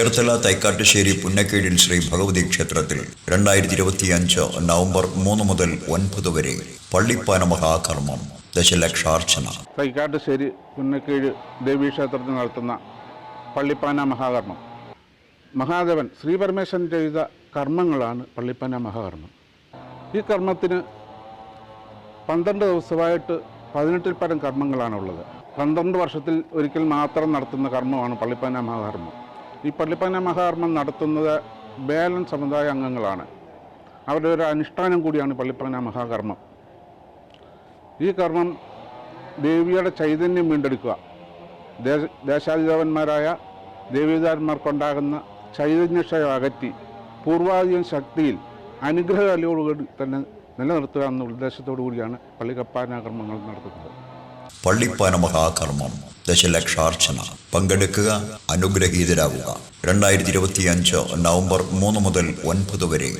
ചേർത്തല തൈക്കാട്ടുശ്ശേരി പുന്നക്കേടിൽ ശ്രീ ഭഗവതി ക്ഷേത്രത്തിൽ രണ്ടായിരത്തി ഇരുപത്തിയഞ്ച് നവംബർ മൂന്ന് മുതൽ ഒൻപത് വരെ പള്ളിപ്പാന മഹാകർമ്മം ദശലക്ഷാർച്ചന. തൈക്കാട്ടുശ്ശേരി പുന്നക്കീഴ് ദേവീക്ഷേത്രത്തിൽ നടത്തുന്ന പള്ളിപ്പാന മഹാകർമ്മം. മഹാദേവൻ ശ്രീപരമേശ്വരൻ ചെയ്ത കർമ്മങ്ങളാണ് പള്ളിപ്പാന മഹാകർമ്മം. ഈ കർമ്മത്തിന് പന്ത്രണ്ട് ദിവസമായിട്ട് പതിനെട്ടിൽ പരം കർമ്മങ്ങളാണുള്ളത്. പന്ത്രണ്ട് വർഷത്തിൽ ഒരിക്കൽ മാത്രം നടത്തുന്ന കർമ്മമാണ് പള്ളിപ്പാന മഹാകർമ്മം. ഈ പള്ളിപ്പന മഹാകർമ്മം നടത്തുന്നത് ബേലൻ സമുദായ അംഗങ്ങളാണ്. അവരുടെ ഒരു അനുഷ്ഠാനം കൂടിയാണ് പള്ളിപ്പന മഹാകർമ്മം ഈ കർമ്മം ദേവിയുടെ ചൈതന്യം വീണ്ടെടുക്കുക. ദേശ ദേശാധിദേവന്മാരായ ദേവീതാന്മാർക്കുണ്ടാകുന്ന ചൈതന്യക്ഷയം അകറ്റി പൂർവാധികം ശക്തിയിൽ അനുഗ്രഹകലയോടുകൂടി തന്നെ നിലനിർത്തുക എന്ന ഉദ്ദേശത്തോടു കൂടിയാണ് പള്ളിക്കപ്പാന കർമ്മങ്ങൾ നടത്തുന്നത്. പള്ളിപ്പാന മഹാകർമ്മം ദശലക്ഷാർച്ചന. പങ്കെടുക്കുക അനുഗ്രഹീതരാകുക രണ്ടായിരത്തി ഇരുപത്തിയഞ്ച് നവംബർ മൂന്ന് മുതൽ ഒൻപത് വരെ.